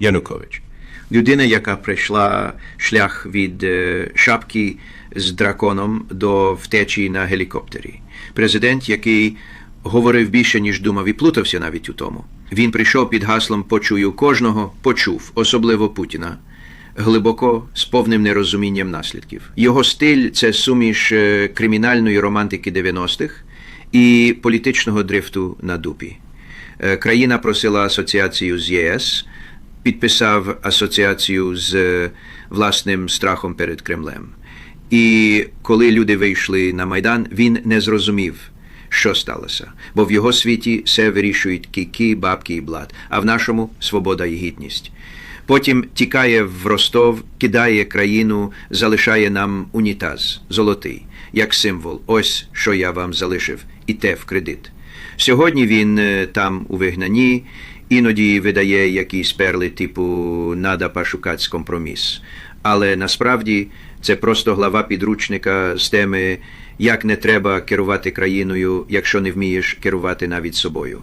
Янукович. Людина, яка пройшла шлях від е, шапки з драконом до втечі на гелікоптері. Президент, який говорив більше, ніж думав, і плутався навіть у тому. Він прийшов під гаслом Почую кожного, почув, особливо Путіна. Глибоко з повним нерозумінням наслідків. Його стиль це суміш е, кримінальної романтики 90-х і політичного дрифту на дупі. Е, Країна просила асоціацію з ЄС, підписав асоціацію з е, власним страхом перед Кремлем. І коли люди вийшли на Майдан, він не зрозумів, що сталося. Бо в його світі все вирішують кійки, бабки і блат, а в нашому свобода і гідність. Потім тікає в Ростов, кидає країну, залишає нам унітаз, золотий, як символ. Ось що я вам залишив, і те в кредит. Сьогодні він е, там у вигнанні, іноді видає якісь перли, типу «надо пошукати компроміс. Але насправді це просто глава підручника з теми, як не треба керувати країною, якщо не вмієш керувати навіть собою.